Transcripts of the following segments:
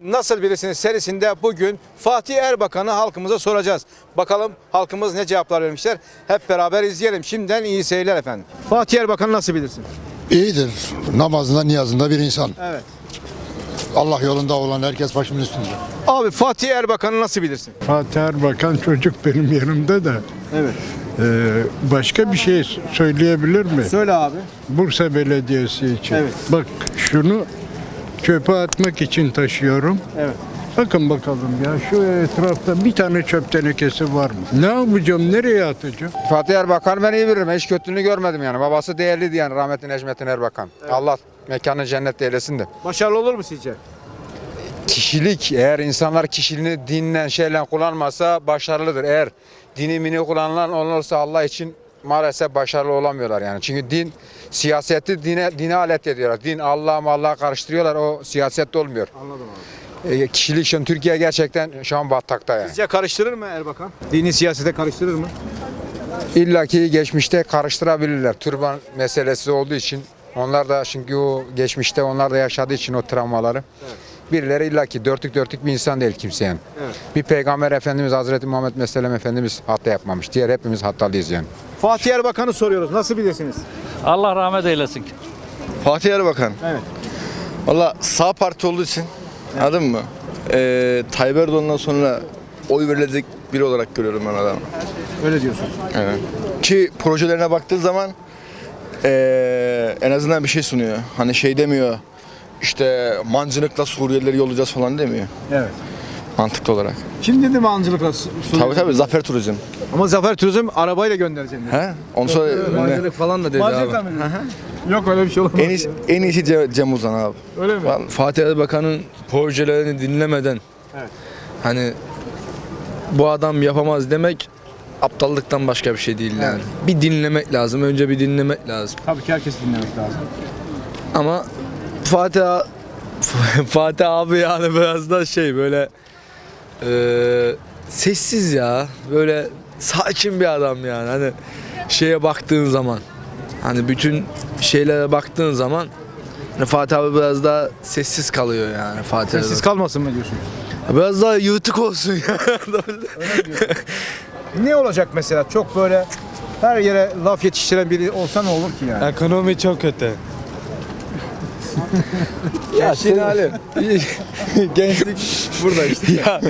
Nasıl birisiniz serisinde bugün Fatih Erbakan'ı halkımıza soracağız. Bakalım halkımız ne cevaplar vermişler. Hep beraber izleyelim. Şimdiden iyi seyirler efendim. Fatih Erbakan'ı nasıl bilirsin? İyidir. Namazında niyazında bir insan. Evet. Allah yolunda olan herkes başımın üstünde. Abi Fatih Erbakan'ı nasıl bilirsin? Fatih Erbakan çocuk benim yanımda da Evet. Ee, başka bir şey söyleyebilir mi? Söyle abi. Bursa Belediyesi için. Evet. Bak şunu çöpe atmak için taşıyorum. Evet. Bakın bakalım ya şu etrafta bir tane çöp tenekesi var mı? Ne yapacağım? Nereye atacağım? Fatih Erbakan ben iyi bilirim. Hiç kötülüğünü görmedim yani. Babası değerliydi yani rahmetli Necmettin Erbakan. Allah mekanı cennet eylesin de. Başarılı olur mu sizce? Kişilik eğer insanlar kişiliğini dinle şeyle kullanmasa başarılıdır. Eğer dini mini kullanılan olursa Allah için maalesef başarılı olamıyorlar yani. Çünkü din siyaseti dine, dine alet ediyorlar. Din Allah Allah karıştırıyorlar o siyasette olmuyor. Anladım abi. E, kişilik an Türkiye gerçekten şu an batakta yani. Sizce karıştırır mı Erbakan? Dini siyasete karıştırır mı? İlla ki geçmişte karıştırabilirler. Türban meselesi olduğu için onlar da çünkü o geçmişte onlar da yaşadığı için o travmaları. Birileri illa ki dörtlük dörtlük bir insan değil kimse yani. Evet. Bir peygamber efendimiz Hazreti Muhammed Mesellem Efendimiz hata yapmamış. Diğer hepimiz hatalıyız yani. Fatih Erbakan'ı soruyoruz. Nasıl bilirsiniz? Allah rahmet eylesin. Fatih Erbakan. Evet. Valla sağ parti olduğu için anladın mı? Ee, Tayyip Erdoğan'dan sonra oy verilecek biri olarak görüyorum ben adamı. Öyle diyorsun. Aynen. Ki projelerine baktığı zaman ee, en azından bir şey sunuyor. Hani şey demiyor işte mancınıkla Suriyelileri yollayacağız falan demiyor Evet. Mantıklı olarak. Kim dedi mancılıkla su- su- Tabii tabii zafer turizm. Ama Zafer Turizm arabayla göndereceğim dedi. He? Onu sonra Mancılık falan da dedi Mancılıkla abi. mı dedi? Yok öyle bir şey olamaz. en iyisi, en iyisi Ce- Cem Uzan abi. Öyle mi? Vallahi. Fatih Erbakan'ın projelerini dinlemeden Evet. hani bu adam yapamaz demek aptallıktan başka bir şey değil yani. Bir dinlemek lazım. Önce bir dinlemek lazım. Tabii ki herkes dinlemek lazım. Ama Fatih a- Fatih abi yani biraz da şey böyle eee, sessiz ya. Böyle sakin bir adam yani. Hani şeye baktığın zaman hani bütün şeylere baktığın zaman hani Fatih abi biraz daha sessiz kalıyor yani Fatih Siz Erbakan. kalmasın mı diyorsun? Biraz daha yırtık olsun ya. Ne olacak mesela? Çok böyle her yere laf yetiştiren biri olsa ne olur ki yani? Ekonomi çok kötü. Ya senin hali. Gençlik burada işte. ya,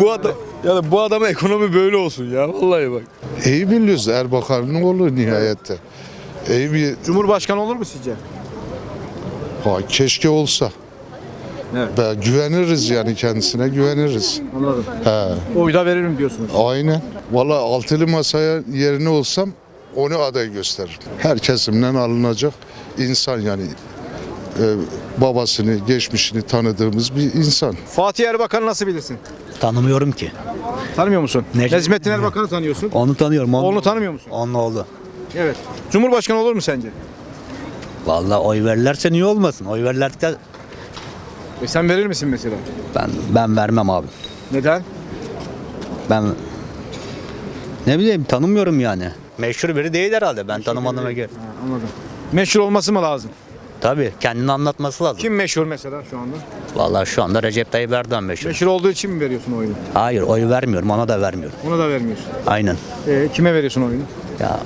bu adam yani bu adama ekonomi böyle olsun ya vallahi bak. İyi biliyoruz Erbakan'ın oğlu nihayette. İyi bir Cumhurbaşkanı olur mu sizce? ha, keşke olsa. Evet. Be, güveniriz yani kendisine güveniriz. Anladım. He, Oyda veririm diyorsunuz. aynen. Valla altılı masaya yerine olsam onu aday gösteririm. Her kesimden alınacak insan yani. Ee, babasını, geçmişini tanıdığımız bir insan. Fatih Erbakan'ı nasıl bilirsin? Tanımıyorum ki. Tanımıyor musun? Necmet- Necmettin Erbakan'ı tanıyorsun. Onu tanıyorum. Onu, Oğlunu tanımıyor musun? Onun oğlu. Evet. Cumhurbaşkanı olur mu sence? Vallahi oy verirlerse niye olmasın? Oy verirlerse E sen verir misin mesela? ben ben vermem abi. Neden? Ben ne bileyim tanımıyorum yani. Meşhur biri değil herhalde. Ben tanımadığıma göre. Anladım. Meşhur olması mı lazım? Tabii kendini anlatması lazım. Kim meşhur mesela şu anda? Vallahi şu anda Recep Tayyip Erdoğan meşhur. Meşhur olduğu için mi veriyorsun oyunu? Hayır oy vermiyorum. Ona da vermiyorum. Ona da vermiyorsun. Aynen. E, kime veriyorsun oyunu? Ya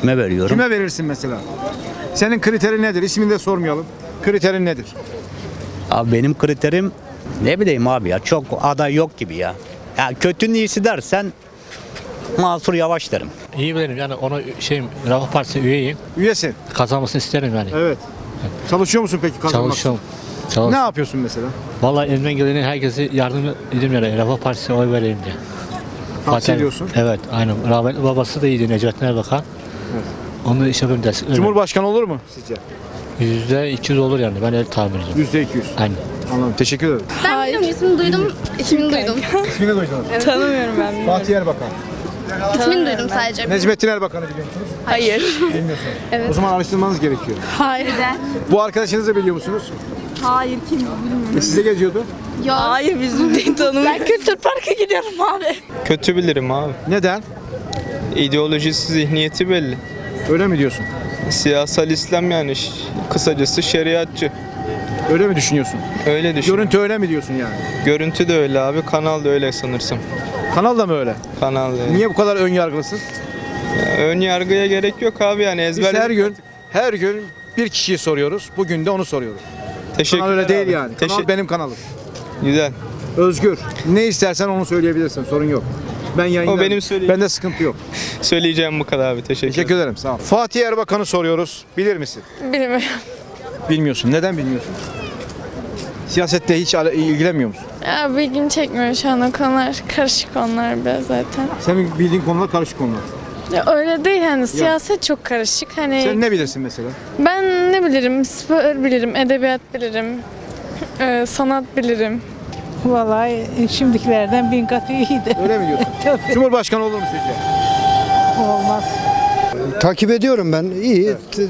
kime veriyorum? Kime verirsin mesela? Senin kriterin nedir? İsmini de sormayalım. Kriterin nedir? Abi benim kriterim ne bileyim abi ya çok aday yok gibi ya. Ya kötünün iyisi dersen Mansur Yavaş derim. İyi bilirim yani ona şeyim Refah Partisi üyeyim. Üyesin. Kazanmasını isterim yani. Evet. Çalışıyor musun peki kazanmak Çalışıyorum. Çalış. Ne yapıyorsun mesela? Vallahi elimden geleni herkese yardım edeyim yani Refah Partisi'ne oy vereyim diye. Tavsiye ediyorsun. Evet aynen. Rahmetli babası da iyiydi Necmettin Erbakan. Onu iş yapayım dersin. Öyle. Cumhurbaşkanı olur mu sizce? Yüzde 200 olur yani ben öyle tahmin ediyorum. Yüzde iki yüz. Aynen. Anladım. Teşekkür ederim. Ben biliyorum ismini duydum. İsmini duydum. İsmini duydunuz. Tanımıyorum ben. Fatih Erbakan. İsmini duydum sadece. Necmettin Erbakan'ı biliyor musunuz? Hayır. Bilmiyorsunuz. O zaman araştırmanız gerekiyor. Hayır. Bu arkadaşınızı biliyor musunuz? Hayır kim bilmiyorum. E, size geziyordu. Yok. Hayır biz de tanımıyoruz. Ben kültür parka gidiyorum abi. Kötü bilirim abi. Neden? İdeolojisi, zihniyeti belli. Öyle mi diyorsun? Siyasal İslam yani kısacası şeriatçı. Öyle mi düşünüyorsun? Öyle düşün. Görüntü öyle mi diyorsun yani? Görüntü de öyle abi. Kanal da öyle sanırsam. Kanal da mı öyle? Kanal da öyle. Niye bu kadar ön yargılısın? Ön yargıya gerek yok abi yani Biz ezber. her gün her gün bir kişiyi soruyoruz. Bugün de onu soruyoruz. Teşekkür Kanal öyle değil yani. Kanal Teşekkür. benim kanalım. Güzel. Özgür. Ne istersen onu söyleyebilirsin. Sorun yok. Ben yayınlarım. benim söyleyeyim. Bende sıkıntı yok. Söyleyeceğim bu kadar abi. Teşekkür, Teşekkür ederim. Sağ ol. Fatih Erbakan'ı soruyoruz. Bilir misin? Bilmiyorum. Bilmiyorsun. Neden bilmiyorsun? Siyasette hiç ilgilenmiyor musun? Ya bilgimi çekmiyor şu an o konular. Karışık onlar biraz zaten. Senin bildiğin konular karışık konular. Ya öyle değil hani siyaset çok karışık. Hani Sen ne bilirsin mesela? ben ne bilirim? Spor bilirim, edebiyat bilirim, e, sanat bilirim. Vallahi şimdikilerden bin kat iyiydi. Öyle mi diyorsun? Cumhurbaşkanı olur mu sizce? Olmaz. Takip ediyorum ben. İyi. t-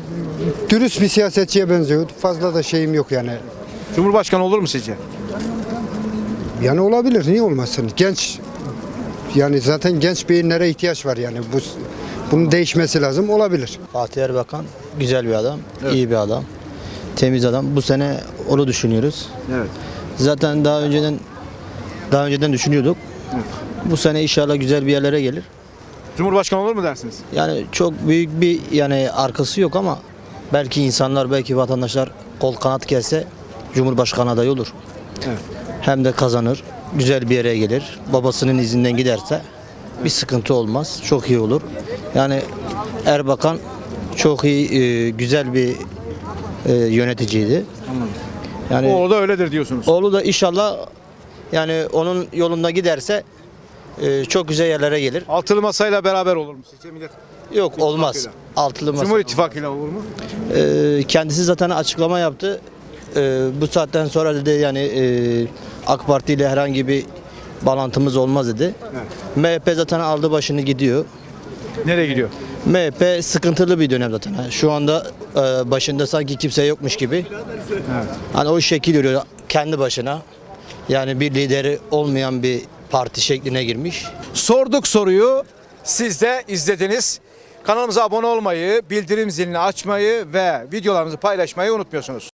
Dürüst bir siyasetçiye benziyor. Fazla da şeyim yok yani. Cumhurbaşkanı olur mu sizce? Yani olabilir. Niye olmasın? Genç yani zaten genç beyinlere ihtiyaç var yani. Bu bunun değişmesi lazım. Olabilir. Fatih Erbakan güzel bir adam, iyi bir adam, temiz adam. Bu sene onu düşünüyoruz. Evet. Zaten daha önceden daha önceden düşünüyorduk. Bu sene inşallah güzel bir yerlere gelir. Cumhurbaşkanı olur mu dersiniz? Yani çok büyük bir yani arkası yok ama belki insanlar belki vatandaşlar kol kanat gelse Cumhurbaşkanı adayı olur. Evet. Hem de kazanır. Güzel bir yere gelir. Babasının izinden giderse bir sıkıntı olmaz. Çok iyi olur. Yani Erbakan çok iyi, e, güzel bir e, yöneticiydi. Yani O da öyledir diyorsunuz. oğlu da inşallah yani onun yolunda giderse e, çok güzel yerlere gelir. Altılı masayla beraber olur mu sizce? Millet Yok olmaz. İttifakıyla. Altılı masa. Cumhur İttifakı'yla olur mu? Kendisi zaten açıklama yaptı. Ee, bu saatten sonra dedi yani e, AK Parti ile herhangi bir bağlantımız olmaz dedi. MHP zaten aldı başını gidiyor. Nereye gidiyor? MHP sıkıntılı bir dönem zaten. Şu anda e, başında sanki kimse yokmuş gibi. Hani o şekil yürüyor kendi başına. Yani bir lideri olmayan bir parti şekline girmiş. Sorduk soruyu. Siz de izlediniz. Kanalımıza abone olmayı, bildirim zilini açmayı ve videolarımızı paylaşmayı unutmuyorsunuz.